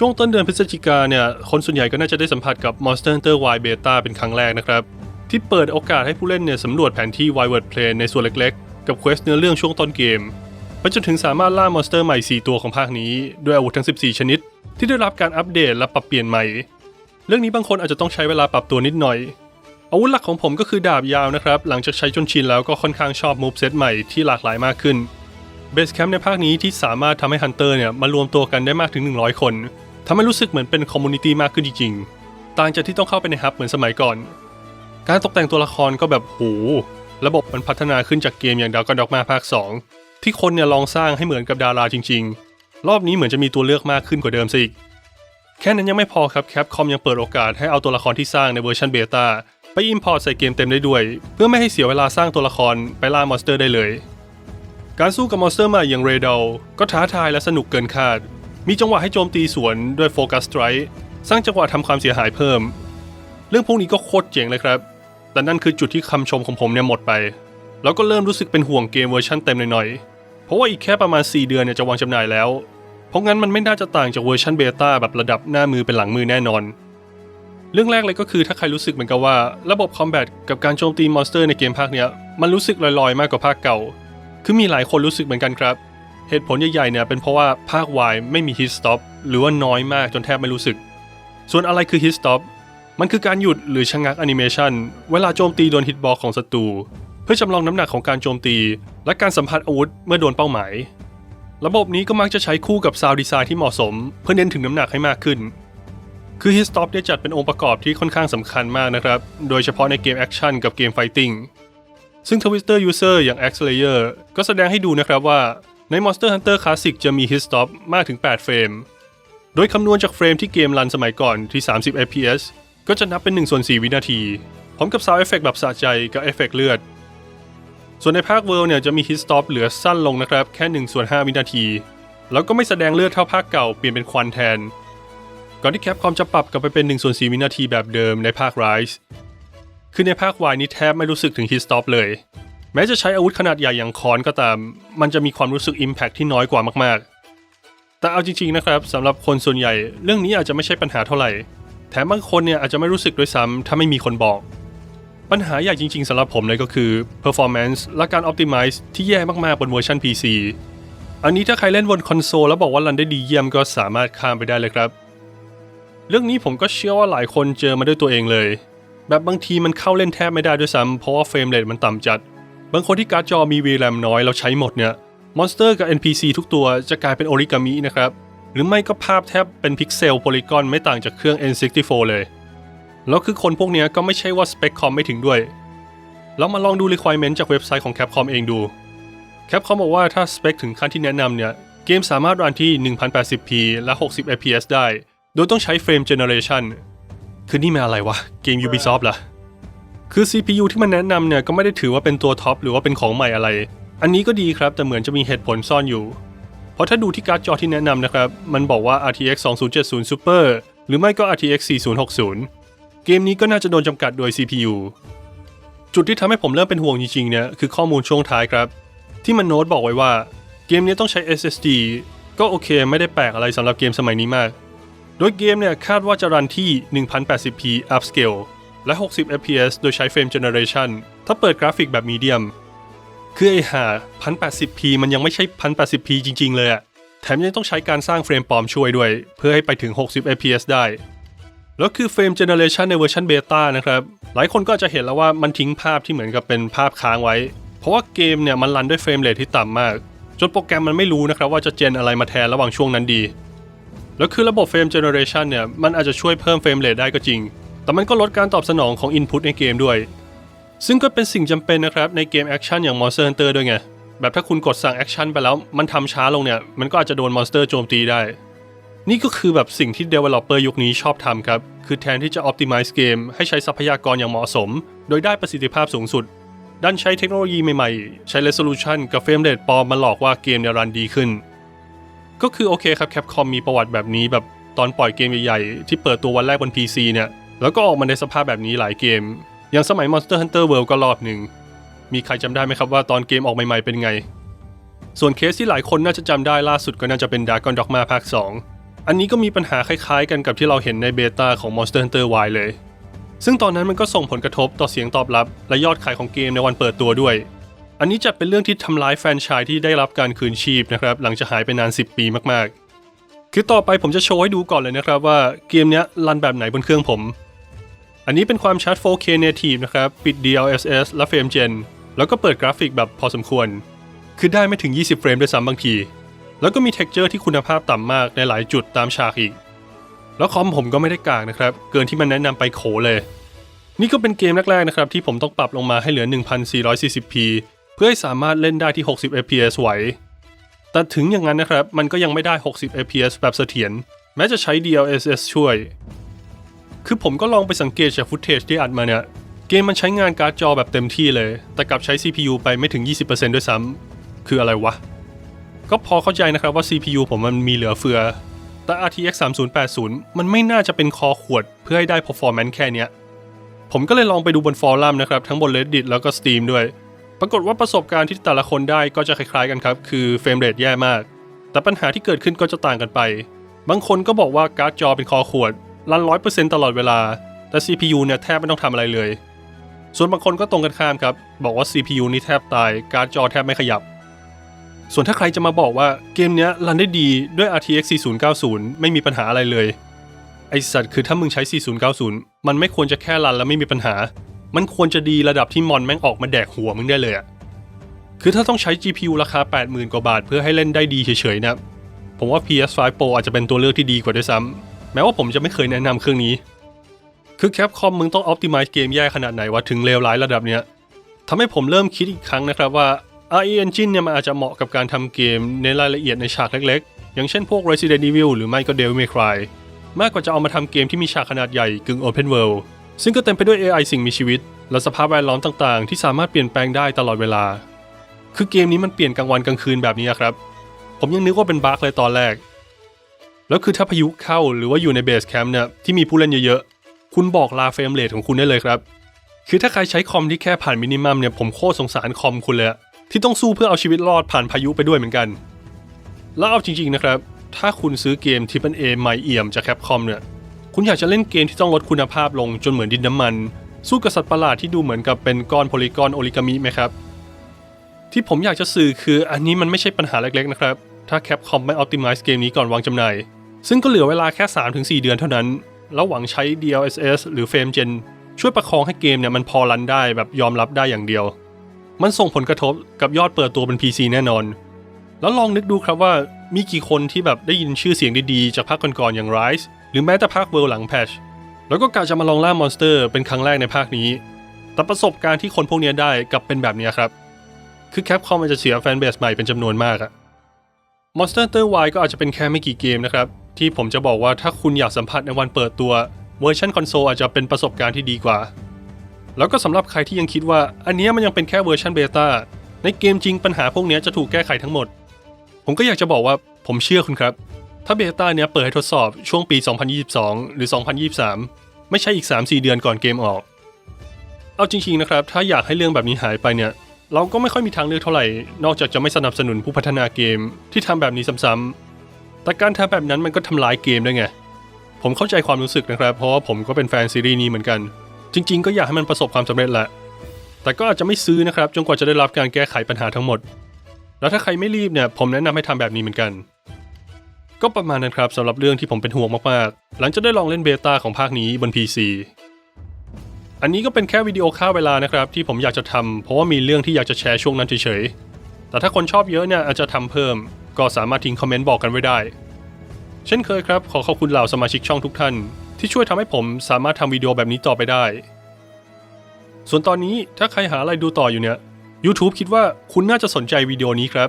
ช่วงต้นเดือนพฤศจิกาเนี่ย คนส่วนใหญ่ก็น่าจะได้สัมผัสกับ Monster Hunter Y Beta เป็นครั้งแรกนะครับ ที่เปิดโอกาสให้ผู้เล่นเนี่ยสำรวจแผนที่ Wildwood Plain ในส่วนเล็กๆ กับเควสเนื้อเรื่องช่วงต้นเกมไปจนถึงสามารถล่ามอนสเตอร์ใหม่ 4 ตัวของภาคนี้ ด้วยอาวุธทั้ง 14 ชนิด ที่ได้รับการอัปเดตและปรับเปลี่ยนใหม่ เรื่องนี้บางคนอาจจะต้องใช้เวลาปรับตัวนิดหน่อย อาวุธหลักของผมก็คือดาบยาวนะครับ หลังจากใช้จนชินแล้วก็ค่อนข้างชอบมูฟเซตใหม่ที่หลากหลายมากขึ้นเบสแคมป์ในภาคนี้ที่สามารถทำให้ฮันเตอร์เนี่ยมารวมตัวกันได้มากถึง 100 คน ทำให้รู้สึกเหมือนเป็นคอมมูนิตี้มากขึ้นจริงๆ ต่างจากที่ต้องเข้าไปในฮับเหมือนสมัยก่อน การตกแต่งตัวละครก็แบบโหระบบมันพัฒนาขึ้นจากเกมอย่างดาวก d ดอกมาภาค 2 ที่คนเนี่ยลองสร้างให้เหมือนกับดาราจริง ๆ รอบนี้เหมือนจะมีตัวเลือกมากขึ้นกว่าเดิมซะอีก แค่นั้นยังไม่พอครับแคปคอมยังเปิดโอกาสให้เอาตัวละครที่สร้างในเวอร์ชันเบต้าไปอิมพอร์ตใส่เกมเต็มได้ด้วย เพื่อไม่ให้เสียเวลาสร้างตัวละครไปล่ามอนสเตอร์ได้เลย การสู้กับมอนสเตอร์ม่อย่างเรเดลก็ท้าทายและสนุกเกินคาด มีจังหวะให้โจมตีสวนด้วยโฟกัสไตร์สร้างจังหวะทำความเสียหายเพิ่ม เรื่องพวกนี้ก็โคตรเจ๋งเลยครับแต่นั่นคือจุดที่คำชมของผมเนี่ยหมดไป แล้วก็เริ่มรู้สึกเป็นห่วงเกมเวอร์ชันเต็มหน่อยๆ เพราะว่าอีกแค่ประมาณ 4 เดือนเนี่ยจะวางจำหน่ายแล้ว เพราะงั้นมันไม่น่าจะต่างจากเวอร์ชันเบต้าแบบระดับหน้ามือเป็นหลังมือแน่นอน เรื่องแรกเลยก็คือถ้าใครรู้สึกเหมือนกับว่า ระบบคอมแบทกับการโจมตีมอนสเตอร์ในเกมภาคเนี้ยมันรู้สึกลอยๆ มากกว่าภาคเก่า คือมีหลายคนรู้สึกเหมือนกันครับ เหตุผลใหญ่ๆเนี่ยเป็นเพราะว่าภาค Y ไม่มี hit stop หรือว่าน้อยมากจนแทบไม่รู้สึก ส่วนอะไรคือ hit stop มันคือการหยุดหรือชะงักแอนิเมชันเวลาโจมตีโดนฮิตบอลของศัตรูเพื่อจำลองน้ำหนักของการโจมตี และการสัมผัสอาวุธเมื่อโดนเป้าหมาย ระบบนี้ก็มักจะใช้คู่กับซาวดีไซน์ที่เหมาะสม เพื่อเน้นถึงน้ำหนักให้มากขึ้น คือ hit stop ได้จัดเป็นองค์ประกอบที่ค่อนข้างสำคัญมากนะครับ โดยเฉพาะในเกมแอคชั่นกับเกมไฟติ้งซึ่ง Twitter User อย่าง X Layer ก็แสดงให้ดูนะครับว่า ใน Monster Hunter Classic จะมี hit stop มากถึง 8 เฟรม โดยคำนวณจากเฟรมที่เกมรันสมัยก่อนที่ 30 fps ก็จะนับเป็น 1 ส่วน 4 วินาที พร้อมกับ Sound Effect แบบสะใจกับเอฟเฟกต์เลือด ส่วนในภาคเวิลด์เนี่ยจะมี hit stop เหลือสั้นลงนะครับ แค่ 1 ส่วน 5 วินาที แล้วก็ไม่แสดงเลือดเท่าภาคเก่าเปลี่ยนเป็นควันแทน ก่อนที่แคปคอมจะปรับกลับไปเป็น 1 ส่วน 4 วินาทีแบบเดิมในภาค Rise คือในภาค Y นี้แทบไม่รู้สึกถึง hit stop เลย แม้จะใช้อาวุธขนาดใหญ่อย่างค้อนก็ตาม มันจะมีความรู้สึก Impact ที่น้อยกว่ามากๆ แต่เอาจริงๆนะครับสำหรับคนส่วนใหญ่ เรื่องนี้อาจจะไม่ใช่ปัญหาเท่าไหร่ แถมบางคนเนี่ยอาจจะไม่รู้สึกด้วยซ้ำถ้าไม่มีคนบอก ปัญหาใหญ่จริงๆสำหรับผมเลยก็คือ performance และการ optimize ที่แย่มากๆบนเวอร์ชัน PC อันนี้ถ้าใครเล่นบนคอนโซลแล้วบอกว่ารันได้ดีเยี่ยมก็สามารถข้ามไปได้เลยครับ เรื่องนี้ผมก็เชื่อว่าหลายคนเจอมาด้วยตัวเองเลย แบบบางทีมันเข้าเล่นแทบไม่ได้ด้วยซ้ำเพราะว่าเฟรมเรทมันต่ำจัด บางคนที่การ์ดจอมี VRAM น้อยแล้วใช้หมดเนี่ยมอนสเตอร์กับ NPC ทุกตัวจะกลายเป็นโอริกามินะครับ หรือไม่ก็ภาพแทบเป็นพิกเซลโพลีกอนไม่ต่างจากเครื่อง N64 เลย แล้วคือคนพวกนี้ก็ไม่ใช่ว่าสเปคคอมไม่ถึงด้วยเรามาลองดู requirement จากเว็บไซต์ของ Capcom เองดู Capcom บอกว่าถ้าสเปคถึงขั้นที่แนะนำเนี่ย เกมสามารถรันที่ 1080p และ 60 fps ได้ โดยต้องใช้เฟรม generation คือนี่มันอะไรวะ เกม Ubisoft ล่ะ คือ CPU ที่มันแนะนำเนี่ยก็ไม่ได้ถือว่าเป็นตัวท็อปหรือว่าเป็นของใหม่อะไร อันนี้ก็ดีครับ แต่เหมือนจะมีเหตุผลซ่อนอยู่ เพราะถ้าดูที่การ์ดจอที่แนะนำนะครับ มันบอกว่า RTX 2070 Super หรือไม่ก็ RTX 4060 เกมนี้ก็น่าจะโดนจำกัดโดย CPU จุดที่ทำให้ผมเริ่มเป็นห่วงจริงๆเนี่ยคือข้อมูลช่วงท้ายครับ ที่มันโน้ตบอกไว้ว่า เกมนี้ต้องใช้ SSD ก็โอเคไม่ได้แปลกอะไรสำหรับเกมสมัยนี้มาก โดยเกมเนี่ยคาดว่าจะรันที่ 1080p upscale และ 60 fps โดยใช้ Frame Generation ถ้าเปิดกราฟิกแบบมีเดียม คือไอห่า 1080p มันยังไม่ใช่ 1080p จริง ๆ เลยอะแถมยังต้องใช้การสร้างเฟรมปลอมช่วยด้วย เพื่อให้ไปถึง 60 fps ได้ แล้วคือ Frame Generation ในเวอร์ชันเบต้านะครับ หลายคนก็จะเห็นแล้วว่ามันทิ้งภาพที่เหมือนกับเป็นภาพค้างไว้ เพราะว่าเกมเนี่ยมันรันด้วยเฟรมเรทที่ต่ำมาก จนโปรแกรมมันไม่รู้นะครับว่าจะเจนอะไรมาแทนระหว่างช่วงนั้นดี แล้วคือระบบ Frame Generation เนี่ยมันอาจจะช่วยเพิ่มเฟรมเรทได้ก็จริง แต่มันก็ลดการตอบสนองของ Input ในเกมด้วย ซึ่งก็เป็นสิ่งจำเป็นนะครับในเกมแอคชั่นอย่าง Monster Hunter ด้วยไง แบบถ้าคุณกดสั่งแอคชั่นไปแล้วมันทำช้าลงเนี่ย มันก็อาจจะโดนมอนสเตอร์โจมตีได้ นี่ก็คือแบบสิ่งที่ Developer ยุคนี้ชอบทำครับ คือแทนที่จะ Optimize เกมให้ใช้ทรัพยากรอย่างเหมาะสม โดยได้ประสิทธิภาพสูงสุดดันใช้เทคโนโลยีใหม่ๆ ใช้ Resolution กับเฟรมเรทปลอมมาหลอกว่าเกมเนี่ยรันดีขึ้น ก็คือโอเคครับ Capcom มีประวัติแบบนี้แบบตอนปล่อยเกมใหญ่ๆ ที่เปิดตัววันแรกบน PC เนี่ย แล้วก็ออกมาในสภาพแบบนี้หลายเกม อย่างสมัย Monster Hunter World ก็รอบหนึ่ง มีใครจำได้ไหมครับว่าตอนเกมออกใหม่ๆเป็นไง ส่วนเคสที่หลายคนน่าจะจำได้ล่าสุดก็น่าจะเป็น Dragon Dogma ภาค 2 อันนี้ก็มีปัญหาคล้ายๆ กันกับที่เราเห็นในเบต้าของ Monster Hunter Y เลย ซึ่งตอนนั้นมันก็ส่งผลกระทบต่อเสียงตอบรับ และยอดขายของเกมในวันเปิดตัวด้วย อันนี้จะเป็นเรื่องที่ทำร้ายแฟรนไชส์ที่ได้รับการคืนชีพนะครับหลังจากหายไปนาน 10 ปีมากๆ คือต่อไปผมจะโชว์ให้ดูก่อนเลยนะครับว่าเกมเนี้ยรันแบบไหนบนเครื่องผม อันนี้เป็นความชัด 4K Native นะครับ ปิด DLSS และเฟรมเจนแล้วก็เปิดกราฟิกแบบพอสมควร คือได้ไม่ถึง 20 เฟรมด้วยซ้ำบางที แล้วก็มี texture ที่คุณภาพต่ำมากในหลายจุดตามฉากอีก แล้วคอมผมก็ไม่ได้กากนะครับ เกินที่มันแนะนำไปโขเลย นี่ก็เป็นเกมแรกๆนะครับที่ผมต้องปรับลงมาให้เหลือ 1440p เพื่อให้สามารถเล่นได้ที่ 60 fps ไหว แต่ถึงอย่างนั้นนะครับ มันก็ยังไม่ได้ 60 fps แบบเสถียร แม้จะใช้ DLSS ช่วย คือผมก็ลองไปสังเกตจากฟุตเทจที่อัดมาเนี่ย เกมมันใช้งานการ์ดจอแบบเต็มที่เลย แต่กลับใช้ CPU ไปไม่ถึง 20%ด้วยซ้ำ คืออะไรวะ ก็พอเข้าใจนะครับว่า CPU ผมมันมีเหลือเฟือ แต่ RTX 3080 มันไม่น่าจะเป็นคอขวดเพื่อให้ได้ performance แค่เนี้ย ผมก็เลยลองไปดูบนฟอรัมนะครับ ทั้งบน Reddit แล้วก็ Steam ด้วย ปรากฏว่าประสบการณ์ที่แต่ละคนได้ก็จะคล้ายๆกันครับ คือเฟรมเรทแย่มาก แต่ปัญหาที่เกิดขึ้นก็จะต่างกันไป บางคนก็บอกว่าการ์ดจอเป็นคอขวด รัน100%ตลอดเวลา แต่ CPU เนี่ยแทบไม่ต้องทำอะไรเลย ส่วนบางคนก็ตรงกันข้ามครับ บอกว่า CPU นี่แทบตาย การ์ดจอแทบไม่ขยับ ส่วนถ้าใครจะมาบอกว่าเกมเนี้ยรันได้ดีด้วย RTX 4090 ไม่มีปัญหาอะไรเลย ไอสัตว์คือถ้ามึงใช้ 4090 มันไม่ควรจะแค่รันแล้วไม่มีปัญหา มันควรจะดีระดับที่มอนแม่งออกมาแดกหัวมึงได้เลยอะคือถ้าต้องใช้ GPU ราคา 80,000 กว่าบาท เพื่อให้เล่นได้ดีเฉยๆนะ ผมว่า PS5 Pro อาจจะเป็นตัวเลือกที่ดีกว่าด้วยซ้ำ ม้ว่าผมจะไม่เคยแนะนำเครื่องนี้ คือแคปคอมมึงต้อง optimize เกมแย่ขนาดไหนวะถึงเลวร้ายระดับเนี้ยทำให้ผมเริ่มคิดอีกครั้งนะครับว่า RE Engine เนี่ยมันอาจจะเหมาะกับการทำเกมในรายละเอียดในฉากเล็กๆ อย่างเช่นพวก Resident Evil หรือไม่ก็ Devil May Cry มากกว่าจะเอามาทำเกมที่มีฉากขนาดใหญ่กึ่ง Open World ซึ่งก็เต็มไปด้วย AI สิ่งมีชีวิต และสภาพแวดล้อมต่างๆ ที่สามารถเปลี่ยนแปลงได้ตลอดเวลา คือเกมนี้มันเปลี่ยนกลางวันกลางคืนแบบนี้ครับ ผมยังนึกว่าเป็นบั๊กเลยตอนแรก แล้วคือถ้าพายุเข้าหรือว่าอยู่ในเบสแคมป์เนี่ยที่มีผู้เล่นเยอะๆ คุณบอกลาเฟรมเรทของคุณได้เลยครับ คือถ้าใครใช้คอมที่แค่ผ่านมินิมัมเนี่ยผมโคตรสงสารคอมคุณเลยที่ต้องสู้เพื่อเอาชีวิตรอดผ่านพายุไปด้วยเหมือนกัน แล้วเอาจริงๆนะครับ ถ้าคุณซื้อเกมที่เป็นเอใหม่เอี่ยมจากแคปคอมเนี่ยคุณอยากจะเล่นเกมที่ต้องลดคุณภาพลงจนเหมือนดินน้ำมัน สู้กับสัตว์ประหลาดที่ดูเหมือนกับเป็นก้อนโพลีกอนโอริกามิไหมครับที่ผมอยากจะสื่อคืออันนี้มันไม่ใช่ปัญหาเล็กๆนะครับ ถ้าแคปคอมไม่ optimize เกมนี้ก่อนวางจำหน่าย ซึ่งก็เหลือเวลาแค่ 3-4 เดือนเท่านั้น แล้วหวังใช้ DLSS หรือ Frame Gen ช่วยประคองให้เกมเนี่ยมันพอรันได้แบบยอมรับได้อย่างเดียว มันส่งผลกระทบกับยอดเปิดตัวเป็น PC แน่นอน แล้วลองนึกดูครับว่ามีกี่คนที่แบบได้ยินชื่อเสียงดีๆ จากภาคก่อนๆอย่าง Rise หรือแม้แต่ภาค World หลังแพชแล้วก็กะจะมาลองล่ามอนสเตอร์เป็นครั้งแรกในภาคนี้ แต่ประสบการณ์ที่คนพวกนี้ได้กลับเป็นแบบนี้ครับ คือแคปคอมมันจะเสียแฟนเบสใหม่เป็นจำนวนมากอะ Monster Hunter Y ก็อาจจะเป็นแค่ไม่กี่เกมนะครับ ที่ผมจะบอกว่าถ้าคุณอยากสัมผัสในวันเปิดตัวเวอร์ชันคอนโซลอาจจะเป็นประสบการณ์ที่ดีกว่า แล้วก็สำหรับใครที่ยังคิดว่าอันนี้มันยังเป็นแค่เวอร์ชันเบต้าในเกมจริงปัญหาพวกนี้จะถูกแก้ไขทั้งหมด ผมก็อยากจะบอกว่าผมเชื่อคุณครับ ถ้าเบต้าเนี้ยเปิดให้ทดสอบช่วงปี 2022 หรือ 2023 ไม่ใช่อีก 3-4 เดือนก่อนเกมออก เอาจริงๆนะครับ ถ้าอยากให้เรื่องแบบนี้หายไปเนี่ยเราก็ไม่ค่อยมีทางเลือกเท่าไหร่ นอกจากจะไม่สนับสนุนผู้พัฒนาเกมที่ทำแบบนี้ซ้ำๆ แต่การทำแบบนั้นมันก็ทำลายเกมด้วยไง ผมเข้าใจความรู้สึกนะครับ เพราะว่าผมก็เป็นแฟนซีรีส์นี้เหมือนกัน จริง ๆ ก็อยากให้มันประสบความสำเร็จแหละ แต่ก็อาจจะไม่ซื้อนะครับ จนกว่าจะได้รับการแก้ไขปัญหาทั้งหมด แล้วถ้าใครไม่รีบเนี่ย ผมแนะนำให้ทำแบบนี้เหมือนกัน ก็ประมาณนั้นครับสำหรับเรื่องที่ผมเป็นห่วงมากๆ หลังจากได้ลองเล่นเบต้าของภาคนี้บน PC อันนี้ก็เป็นแค่วิดีโอค่าเวลานะครับ ที่ผมอยากจะทำเพราะว่ามีเรื่องที่อยากจะแชร์ช่วงนั้นเฉยๆแต่ถ้าคนชอบเยอะเนี่ยอาจจะทำเพิ่ม ก็สามารถทิ้งคอมเมนต์บอกกันไว้ได้ เช่นเคยครับ ขอขอบคุณเหล่าสมาชิกช่องทุกท่าน ที่ช่วยทำให้ผมสามารถทำวิดีโอแบบนี้ต่อไปได้ ส่วนตอนนี้ถ้าใครหาอะไรดูต่ออยู่เนี่ย YouTube คิดว่าคุณน่าจะสนใจวิดีโอนี้ครับ